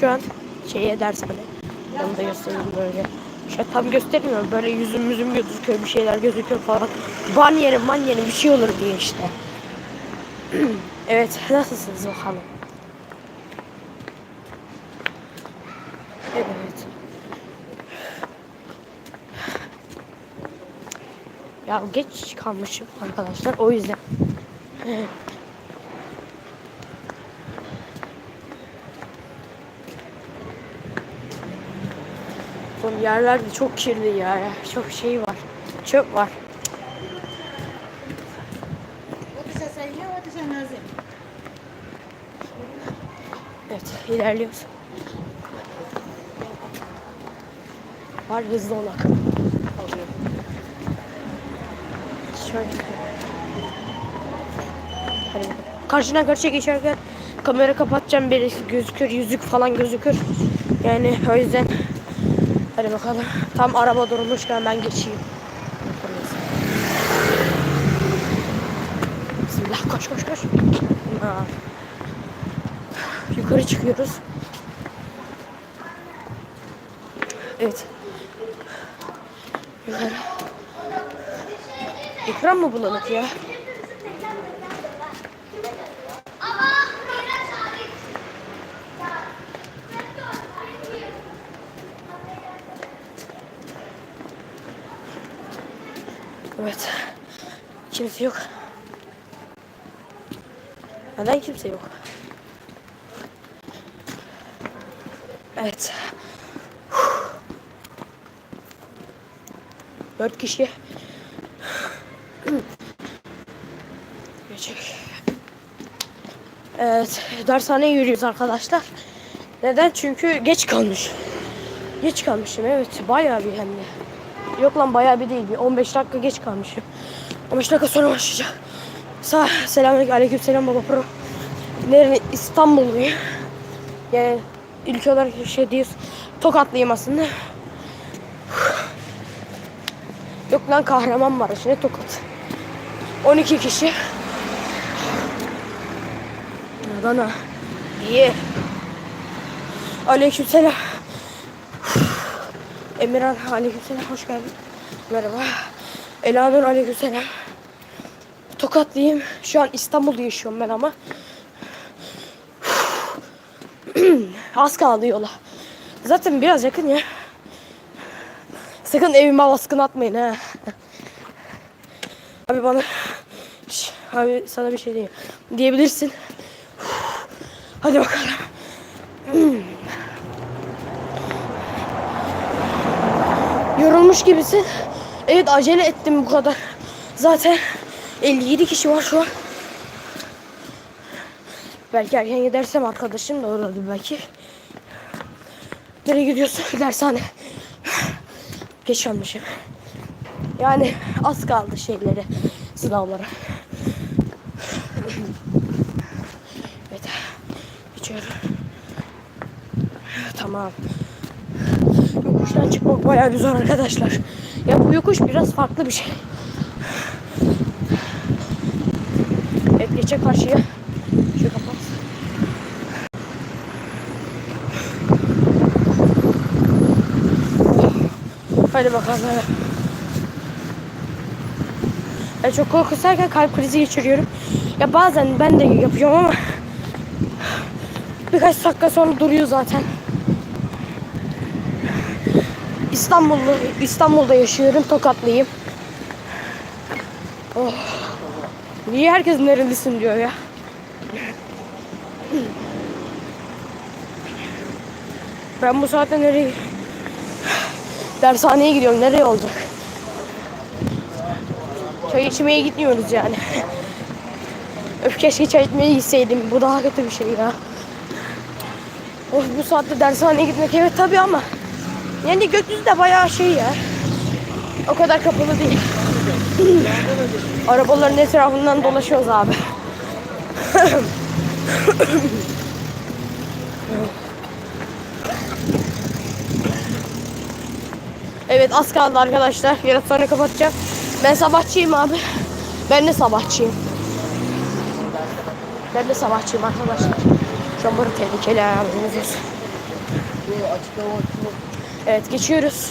şu an şeye dershane. Onu da göstereyim böyle. An tam göstermiyorum. Böyle yüzüm yüzüm gözüküyor. Bir şeyler gözüküyor falan. Ban yerim ban yerim bir şey olur diye işte. evet nasılsınız bakalım. Evet. Ya geç kalmışım arkadaşlar o yüzden. Oğlum yerler de çok kirli ya. Çok şey var. Çöp var. Evet ilerliyoruz. Var hızlı olak. Şöyle. Bakalım. Karşına karşıya geçerken kamera kapatacağım birisi gözükür yüzük falan gözükür. Yani o yüzden hadi bakalım. Tam araba durmuşken ben geçeyim. Bismillah koş koş koş. Yukarı çıkıyoruz. Evet. Yukarı. Ekran mı bulanık ya? Evet. Kimse yok. Neden kimse yok? Evet. Dört kişi. Geçecek. Evet, dershaneye yürüyoruz arkadaşlar. Neden? Çünkü geç kalmış. Geç kalmışım evet, bayağı bir hem de. Yok lan bayağı bir değil, bir 15 dakika geç kalmışım. 15 dakika sonra başlayacak. Sağ, selamünaleyküm, aleyküm selam baba pro. Nerede? İstanbulluyum. Yani ülke olarak şey diyoruz. Tokatlıyım aslında. Yok lan Kahramanmaraş ne Tokat. 12 kişi. Adana. İyi. Aleykümselam. Emirhan aleykümselam hoş geldin. Merhaba. Elanur aleykümselam. Tokatlıyım. Şu an İstanbul'da yaşıyorum ben ama. Az kaldı yola. Zaten biraz yakın ya. Sakın evime baskın atmayın ha. Abi bana abi sana bir şey diyeyim. Diyebilirsin. Hadi bakalım. Yorulmuş gibisin. Evet acele ettim bu kadar. Zaten 57 kişi var şu an. Belki erken gidersem arkadaşım da oradadır belki. Nereye gidiyorsun? Dershane. Geç kalmışım. Yani az kaldı şeyleri, sınavlara. Evet. Geçiyorum. Tamam. Yokuştan çıkmak bayağı bir zor arkadaşlar. Ya bu yokuş biraz farklı bir şey. Evet geçe karşıya. Şu kapat. Hadi bakalım. hadi. Ben çok korkusarken kalp krizi geçiriyorum. Ya bazen ben de yapıyorum ama birkaç dakika sonra duruyor zaten. İstanbullu, İstanbul'da yaşıyorum. Tokatlıyım. Oh. Niye herkes nerelisin diyor ya. Ben bu saatte nereye Dershaneye gidiyorum. Nereye olacak? Çay içmeye gitmiyoruz yani. Öf keşke çay içmeye gitseydim. Bu daha kötü bir şey ya. Of bu saatte dershaneye gitmek evet tabii ama yani gökyüzü de bayağı şey ya. O kadar kapalı değil. Arabaların etrafından dolaşıyoruz abi. Evet az kaldı arkadaşlar. Sonra kapatacağım. Ben sabahçıyım abi. Ben de sabahçıyım. Ben de sabahçıyım arkadaşlar. Şu an burada tehlikeli ayağımız Şu açık hava açılır. Evet geçiyoruz.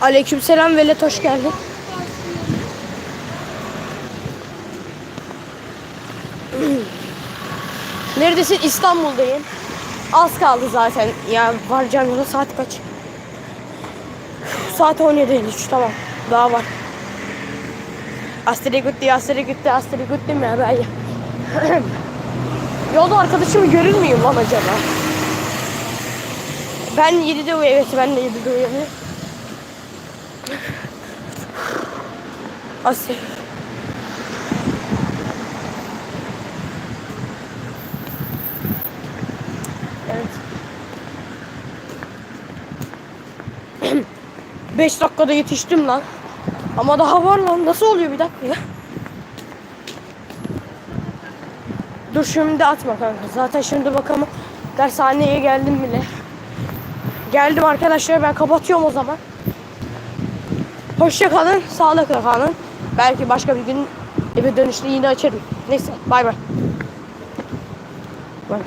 Aleykümselam Velet hoş geldin. Neredesin? İstanbul'dayım. Az kaldı zaten. Ya varacağım yola saat kaç? Saat 17.53 tamam. Daha var. Astri gitti, Astri gitti, Astri gitti mi ben? Yolda arkadaşımı görür müyüm lan acaba? Ben 7'de uyanıyorum. Evet ben de 7'de uyanıyorum. Asya. Evet. 5 dakikada yetiştim lan. Ama daha var lan. Nasıl oluyor bir dakika ya? Dur şimdi atma kanka. Zaten şimdi bakalım dershaneye geldim bile. Geldim arkadaşlar ben kapatıyorum o zaman. Hoşça kalın, sağlıkla kalın. Belki başka bir gün eve dönüşte yine açarım. Neyse bay. Bay bay.